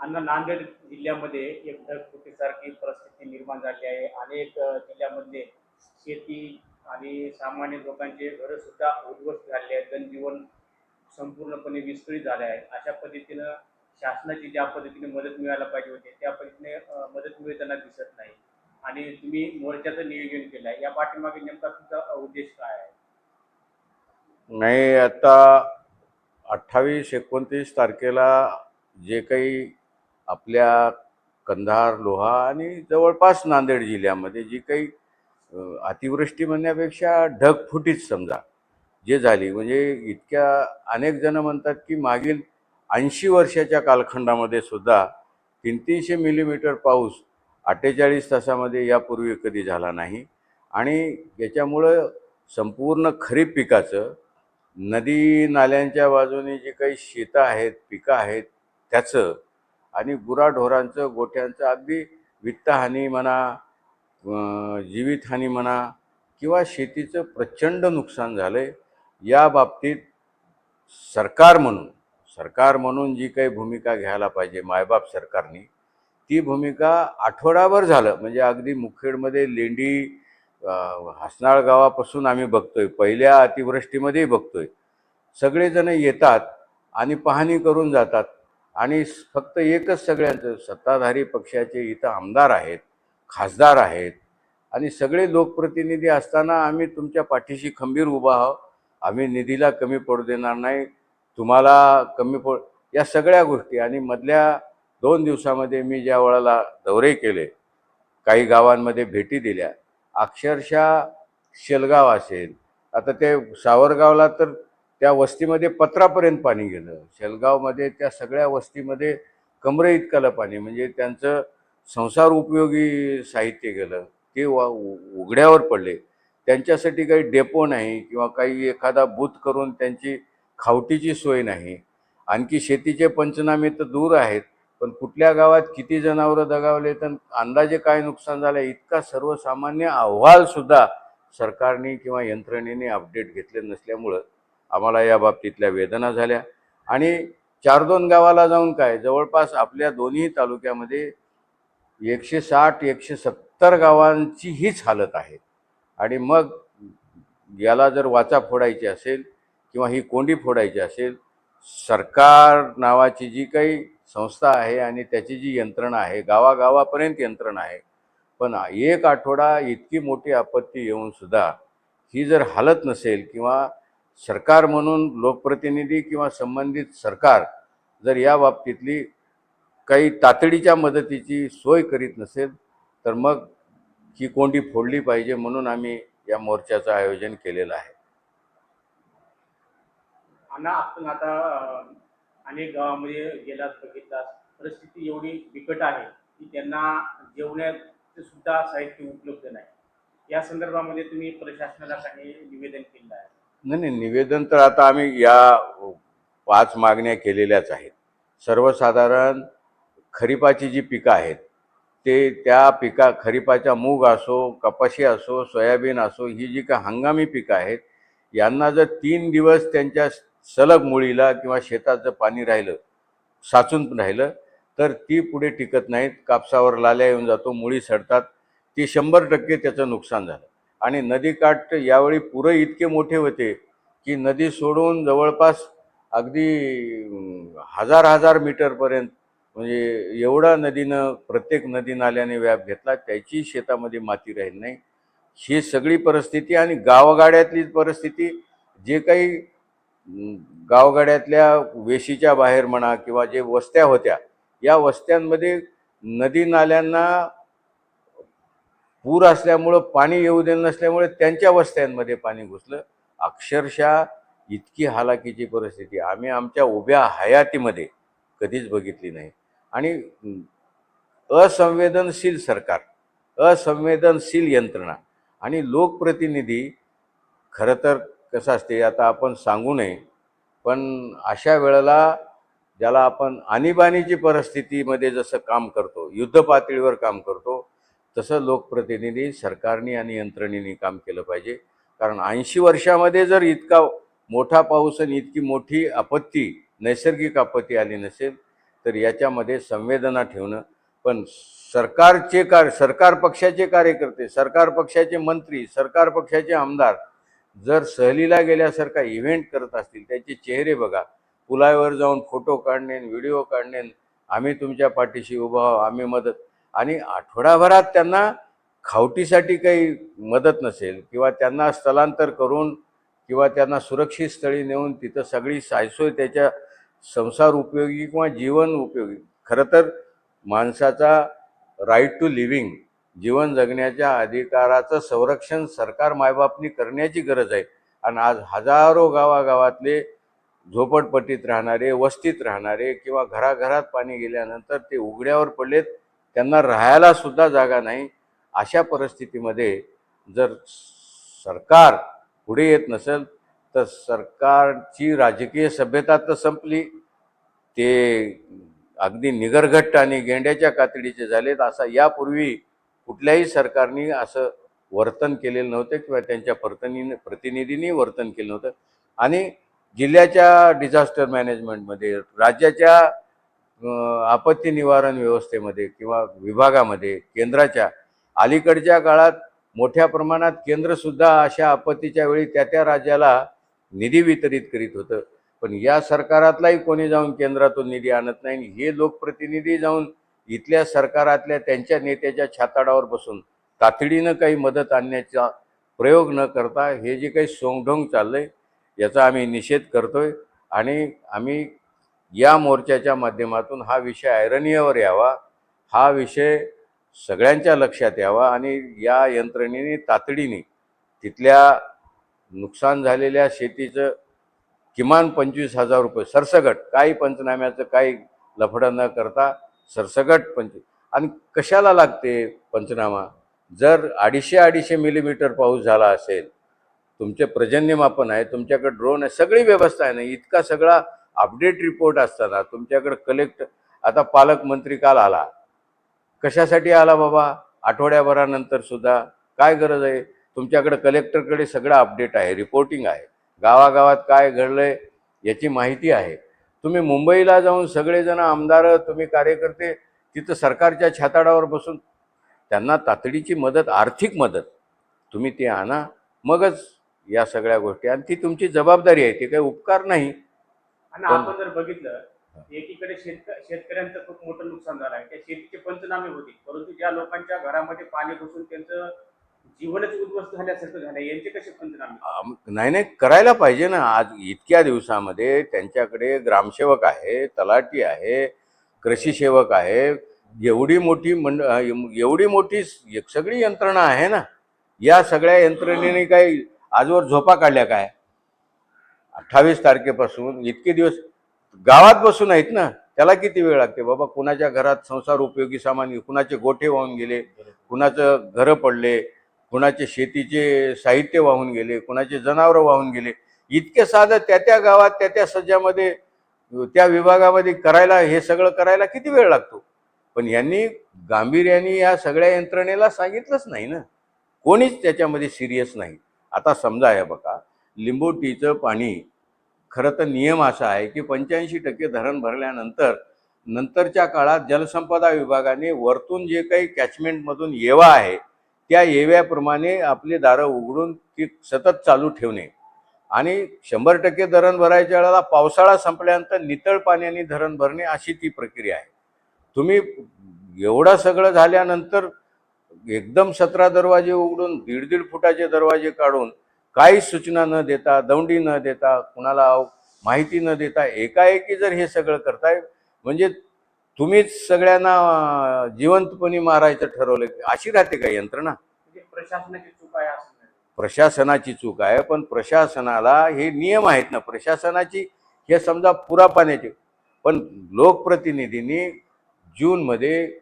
अण्णा नांदेड जिल्ह्यामध्ये एक ढगफुटीसारखी परिस्थिती निर्माण झाली आहे. अनेक जिल्ह्यामध्ये शेती आणि सामान्य लोकांचे घरं सुद्धा उद्ध्वस्त झाले आहेत. जनजीवन संपूर्णपणे विस्कळीत झाले आहे. अशा पद्धतीनं शासनाची ज्या पद्धतीने मदत मिळायला पाहिजे होती त्या पद्धतीने मदत मिळताना दिसत नाही. आणि तुम्ही मोर्चाचं नियोजन केलं आहे या पाठीमागे नेमका तुमचा उद्देश काय आहे? नाही आता अठ्ठावीस एकोणतीस तारखेला जे काही आपल्या कंधार लोहा आणि जवळपास नांदेड जिल्ह्यामध्ये जी काही अतिवृष्टी म्हणण्यापेक्षा ढगफुटीच समजा जे झाली. म्हणजे इतक्या अनेक जण म्हणतात की मागील ऐंशी वर्षाच्या कालखंडामध्ये सुद्धा तीन तीनशे मिलीमीटर पाऊस अठ्ठेचाळीस तासामध्ये यापूर्वी कधी झाला नाही. आणि याच्यामुळं संपूर्ण खरीप पिकाचं नदी नाल्यांच्या बाजूने जी काही शेतं आहेत पिकं आहेत त्याचं आणि गुराढोरांचं गोठ्यांचं अगदी वित्तहानी म्हणा जीवितहानी म्हणा किंवा शेतीचं प्रचंड नुकसान झालं आहे या बाबतीत सरकार म्हणून सरकार म्हणून जी काही भूमिका घ्यायला पाहिजे मायबाप सरकारनी ती भूमिका आठवडाभर झालं. म्हणजे अगदी मुखेडमध्ये लेंडी हसनाळ गावापासून आम्ही बघतोय. पहिल्या अतिवृष्टीमध्येही बघतोय. सगळेजण येतात आणि पाहणी करून जातात. आणि फक्त एकच सगळ्यांचं सत्ताधारी पक्षाचे इथं आमदार आहेत खासदार आहेत आणि सगळे लोकप्रतिनिधी असताना आम्ही तुमच्या पाठीशी खंबीर उभा आहोत. आम्ही निधीला कमी पडू देणार नाही तुम्हाला कमी पड या सगळ्या गोष्टी. आणि मधल्या दोन दिवसामध्ये मी ज्या वेळेला दौरे केले काही गावांमध्ये भेटी दिल्या अक्षरशः शेलगाव असेल. आता ते सावरगावला तर त्या वस्तीमध्ये पत्रापर्यंत पाणी गेलं. शेलगावमध्ये त्या सगळ्या वस्तीमध्ये कमरे इतकाला पाणी म्हणजे त्यांचं संसार उपयोगी साहित्य गेलं. ते वा उ- उघड्यावर पडले. त्यांच्यासाठी काही डेपो नाही किंवा काही एखादा बूथ करून त्यांची खावटीची सोय नाही. आणखी शेतीचे पंचनामे तर दूर आहेत पण कुठल्या गावात किती जनावरं दगावले तर अंदाजे काय नुकसान झालं इतका सर्वसामान्य अहवालसुद्धा सरकारने किंवा यंत्रणेने अपडेट घेतले नसल्यामुळं आम्हाला या बाबतीतल्या वेदना झाल्या. आणि चार दोन गावाला जाऊन काय जवळपास आपल्या दोन्ही तालुक्यामध्ये एकशे साठ एकशे सत्तर गावांची हीच हालत आहे. आणि मग याला जर वाचा फोडायची असेल किंवा ही कोंडी फोडायची असेल सरकार नावाची जी काही संस्था आहे आणि त्याची जी यंत्रणा आहे गावागावापर्यंत यंत्रणा आहे पण एक आठवडा इतकी मोठी आपत्ती येऊन सुद्धा ही जर हालत नसेल किंवा सरकार म्हणून लोकप्रतिनिधी किंवा संबंधित सरकार जर या बाबतीतली काही तातडीच्या मदतीची सोय करीत नसेल तर मग ही कोंडी फोडली पाहिजे म्हणून आम्ही या मोर्चाचं आयोजन केलेलं आहे. अण्णा आपण आता अनेक गावामध्ये गेलात बघितलात. परिस्थिती एवढी बिकट आहे की त्यांना जेवण्याचं सुद्धा साहित्य उपलब्ध नाही. या संदर्भामध्ये तुम्ही प्रशासनाला काही निवेदन केलं आहे? नाही नाही निवेदन तर आता आम्ही या पाच मागण्या केलेल्याच आहेत. सर्वसाधारण खरीपाची जी पिकं आहेत ते त्या पिका खरीपाच्या मूग असो कपाशी असो सोयाबीन असो ही जी का हंगामी पिकं आहेत यांना जर तीन दिवस त्यांच्या सलग मुळीला किंवा शेतात जर पाणी राहिलं साचून राहिलं तर ती पुढे टिकत नाहीत कापसावर लाल्या येऊन जातो मुळी सडतात ती शंभर टक्के त्याचं नुकसान झालं. आणि नदीकाठ यावेळी पुरं इतके मोठे होते की नदी सोडून जवळपास अगदी हजार हजार मीटरपर्यंत म्हणजे एवढा नदीनं प्रत्येक नदी नाल्याने व्याप घेतला त्याची शेतामध्ये माती राहील नाही. ही सगळी परिस्थिती आणि गावगाड्यातली परिस्थिती जे काही गावगाड्यातल्या वेशीच्या बाहेर म्हणा किंवा जे वस्त्या होत्या या वस्त्यांमध्ये नदी नाल्यांना पूर असल्यामुळं पाणी येऊ दे नसल्यामुळे त्यांच्या वस्त्यांमध्ये पाणी घुसलं. अक्षरशः इतकी हालाकीची परिस्थिती. आम्ही आमच्या उभ्या हयातीमध्ये कधीच बघितली नाही. आणि असंवेदनशील सरकार असंवेदनशील यंत्रणा आणि लोकप्रतिनिधी खरं तर कसं असते आता आपण सांगू नये पण अशा वेळेला ज्याला आपण आणीबाणीची परिस्थितीमध्ये जसं काम करतो युद्ध पातळीवर काम करतो तसं लोकप्रतिनिधी सरकारने आणि यंत्रणेने काम केलं पाहिजे. कारण ऐंशी वर्षामध्ये जर इतका मोठा पाऊस आणि इतकी मोठी आपत्ती नैसर्गिक आपत्ती आली नसेल तर याच्यामध्ये संवेदना ठेवणं. पण सरकारचे कार सरकार पक्षाचे कार्यकर्ते सरकार पक्षाचे मंत्री सरकार पक्षाचे आमदार जर सहलीला गेल्यासारखा इव्हेंट करत असतील त्याचे चेहरे बघा. पुलावर जाऊन फोटो काढणे व्हिडिओ काढणे आम्ही तुमच्या पाठीशी उभा आहोत आम्ही मदत आणि आठवडाभरात त्यांना खावटीसाठी काही मदत नसेल किंवा त्यांना स्थलांतर करून किंवा त्यांना सुरक्षित स्थळी नेऊन तिथं सगळी सायसोय त्याच्या संसार उपयोगी किंवा जीवन उपयोगी. खरं तर माणसाचा राईट टू लिव्हिंग जीवन जगण्याच्या अधिकाराचं संरक्षण सरकार मायबापनी करण्याची गरज आहे. आणि आज हजारो गावागावातले झोपडपट्टीत राहणारे वस्तीत राहणारे किंवा घराघरात पाणी गेल्यानंतर ते उघड्यावर पडलेत त्यांना राहायला सुद्धा जागा नाही. अशा परिस्थितीमध्ये जर सरकार पुढे येत नसेल तर सरकारची राजकीय सभ्यता तर संपली. ते अगदी निगरघट्ट आणि गेंड्याच्या कातडीचे झालेत असा यापूर्वी कुठल्याही सरकारने असं वर्तन केलेलं नव्हतं किंवा त्यांच्या प्रतिनिधीने प्रतिनिधींनी वर्तन केलं नव्हतं. आणि जिल्ह्याच्या डिझास्टर मॅनेजमेंटमध्ये राज्याच्या आपत्ती निवारण व्यवस्थेमध्ये किंवा विभागामध्ये केंद्राच्या अलीकडच्या काळात मोठ्या प्रमाणात केंद्रसुद्धा अशा आपत्तीच्या वेळी त्या त्या राज्याला निधी वितरित करीत होतं. पण या सरकारातलाही कोणी जाऊन केंद्रातून निधी आणत नाही हे लोकप्रतिनिधी जाऊन इथल्या सरकारातल्या त्यांच्या नेत्याच्या छाताडावर बसून तातडीनं काही मदत आणण्याचा प्रयोग न करता हे जे काही सोंगढोंग चाललं आहे याचा आम्ही निषेध करतोय आणि आम्ही या मोर्चाच्या माध्यमातून हा विषय ऐरणीवर यावा हा विषय सगळ्यांच्या लक्षात यावा आणि या यंत्रणेने तातडीने तिथल्या नुकसान झालेल्या शेतीचं किमान पंचवीस हजार रुपये सरसगट काही पंचनाम्याचं काही लफडं न करता सरसगट पंचवीस आणि कशाला लागते पंचनामा? जर अडीचशे अडीचशे मिलीमीटर पाऊस झाला असेल तुमचे पर्जन्यमापन आहे तुमच्याकडे ड्रोन आहे सगळी व्यवस्था आहे ना इतका सगळा अपडेट रिपोर्ट असताना तुमच्याकडे कलेक्ट आता पालकमंत्री काल आला. कशासाठी आला बाबा? आठवड्याभरानंतर सुद्धा काय गरज आहे? तुमच्याकडे कलेक्टरकडे सगळं अपडेट आहे रिपोर्टिंग आहे. गावागावात काय घडलंय याची माहिती आहे. तुम्ही मुंबईला जाऊन सगळेजण आमदार तुम्ही कार्यकर्ते तिथं सरकारच्या छाताडावर बसून त्यांना तातडीची मदत आर्थिक मदत तुम्ही ती आणा. मगच या सगळ्या गोष्टी. आणि ती तुमची जबाबदारी आहे ती काही उपकार नाही. आणि पण- आपण जर बघितलं एकीकडे शेतक शेतकऱ्यांचं खूप मोठं नुकसान झालं आहे. त्या शेतीचे पंचनामे होते परंतु ज्या लोकांच्या घरामध्ये पाणी घुसून त्यांचं जीवनच उद्ध्वस्त झाल्यासारखं झालं यांचे कसे पंचनामे? नाही नाही करायला पाहिजे ना. आज इतक्या दिवसामध्ये त्यांच्याकडे ग्रामसेवक आहे तलाठी आहे कृषी सेवक आहे. एवढी मोठी मंड एवढी मोठी सगळी यंत्रणा आहे ना. या सगळ्या यंत्रणेने काही आजवर झोपा काढल्या काय? अठ्ठावीस तारखेपासून इतके दिवस गावात बसून आहेत ना त्याला किती वेळ लागते? बाबा कुणाच्या घरात संसार उपयोगी सामान कुणाचे गोठे वाहून गेले कुणाचं घरं पडले कुणाचे शेतीचे साहित्य वाहून गेले कुणाचे जनावरं वाहून गेले. इतके साधं त्या त्या गावात त्या त्या सज्जामध्ये त्या विभागामध्ये करायला हे सगळं करायला किती वेळ लागतो? पण यांनी गांभीर्याने या सगळ्या यंत्रणेला सांगितलंच नाही ना. कोणीच त्याच्यामध्ये सिरियस नाही. आता समजा आहे बघा लिंबोटीचं पाणी खरं तर नियम असा आहे की पंच्याऐंशी टक्के धरण भरल्यानंतर नंतरच्या काळात जलसंपदा विभागाने वरतून जे काही कॅचमेंटमधून येवा आहे त्या येव्याप्रमाणे आपली दारं उघडून ती सतत चालू ठेवणे. आणि शंभर टक्के धरण भरायच्या वेळेला पावसाळा संपल्यानंतर नितळ पाण्याने धरण भरणे अशी ती प्रक्रिया आहे. तुम्ही एवढं सगळं झाल्यानंतर एकदम सतरा दरवाजे उघडून दीड दीड फुटाचे दरवाजे काढून काही सूचना न देता दौंडी न देता कुणाला माहिती न देता एकाएकी जर हे सगळं करताय म्हणजे तुम्हीच सगळ्यांना जिवंतपणी मारायचं ठरवलं अशी राहते का यंत्रणा? म्हणजे प्रशासनाची चूक आहे. प्रशासनाची चूक आहे पण प्रशासनाला हे नियम आहेत ना प्रशासनाची हे समजा पुरा पाण्याचे पण लोकप्रतिनिधींनी जूनमध्ये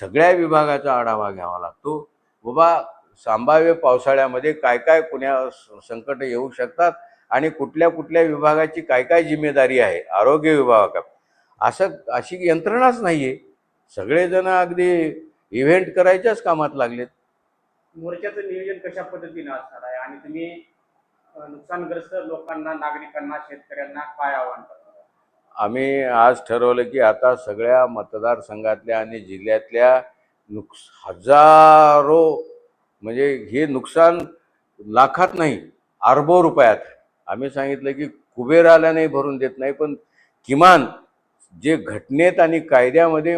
सगळ्या विभागाचा आढावा घ्यावा लागतो. बाबा संभाव्य पावसाळ्यामध्ये काय काय कुण्या संकट येऊ शकतात आणि कुठल्या कुठल्या विभागाची काय काय जिम्मेदारी आहे? आरोग्य विभागात असं अशी यंत्रणाच नाही आहे सगळेजण अगदी इव्हेंट करायच्याच कामात लागलेत. मोर्चाचं नियोजन कशा पद्धतीने असणार आहे? आणि तुम्ही नुकसानग्रस्त लोकांना नागरिकांना शेतकऱ्यांना काय आव्हान? आम्ही आज ठरवलं की आता सगळ्या मतदारसंघातल्या आणि जिल्ह्यातल्या नुकस हजारो म्हणजे हे नुकसान लाखात नाही अर्बो रुपयात. आम्ही सांगितलं की कुबेर आल्याने भरून देत नाही पण किमान जे घटनेत आणि कायद्यामध्ये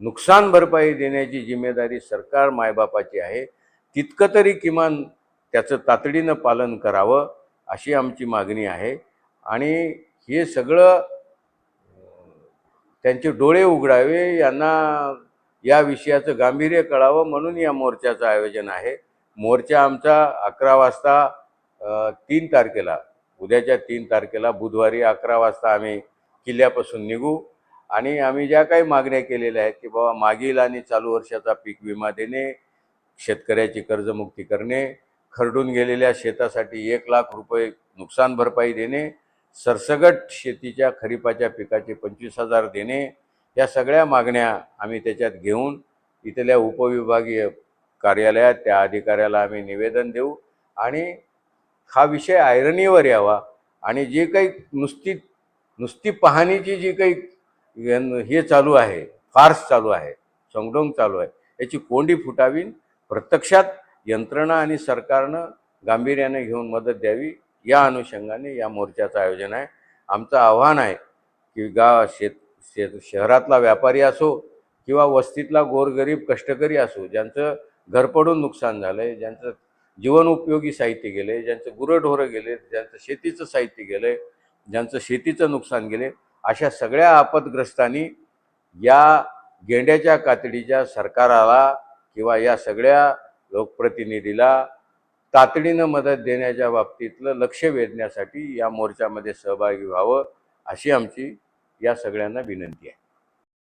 नुकसान भरपाई देण्याची जिम्मेदारी सरकार मायबापाची आहे तितकं तरी किमान त्याचं तातडीनं पालन करावं अशी आमची मागणी आहे. आणि हे सगळं त्यांचे डोळे उघडावे यांना या विषयाचं गांभीर्य कळावं म्हणून या मोर्चाचं आयोजन आहे. मोर्चा आमचा अकरा वाजता तीन तारखेला उद्याच्या तीन तारखेला बुधवारी अकरा वाजता आम्ही किल्ल्यापासून निघू. आणि आम्ही ज्या काही मागण्या केलेल्या आहेत की बाबा मागील आणि चालू वर्षाचा पीक विमा देणे शेतकऱ्याची कर्जमुक्ती करणे खरडून गेलेल्या शेतासाठी एक लाख रुपये नुकसान भरपाई देणे सरसगट शेतीच्या खरीपाच्या पिकाचे पंचवीस हजार देणे या सगळ्या मागण्या आम्ही त्याच्यात घेऊन इथल्या उपविभागीय कार्यालयात त्या अधिकाऱ्याला आम्ही निवेदन देऊ. आणि हा विषय आयरणीवर यावा आणि जे काही नुसती नुसती पाहणीची जी काही यन- हे चालू आहे फार्स चालू आहे चंगडोंग चालू आहे याची कोंडी फुटावी प्रत्यक्षात यंत्रणा आणि सरकारनं गांभीर्याने घेऊन मदत द्यावी या अनुषंगाने या मोर्चाचं आयोजन आहे. आमचं आव्हान आहे की गाव शेत शेत शहरातला व्यापारी असो किंवा वस्तीतला गोरगरीब कष्टकरी असो ज्यांचं घर पडून नुकसान झालं आहे ज्यांचं जीवनोपयोगी साहित्य गेले ज्यांचं गुरंढोरं गेले ज्यांचं शेतीचं साहित्य गेलं ज्यांचं शेतीचं नुकसान गेले अशा सगळ्या आपदग्रस्तांनी या गेंड्याच्या कातडीच्या सरकाराला किंवा या सगळ्या लोकप्रतिनिधीला तातडीनं मदत देण्याच्या बाबतीतलं लक्ष वेधण्यासाठी या मोर्चामध्ये सहभागी व्हावं अशी आमची या सगळ्यांना विनंती आहे.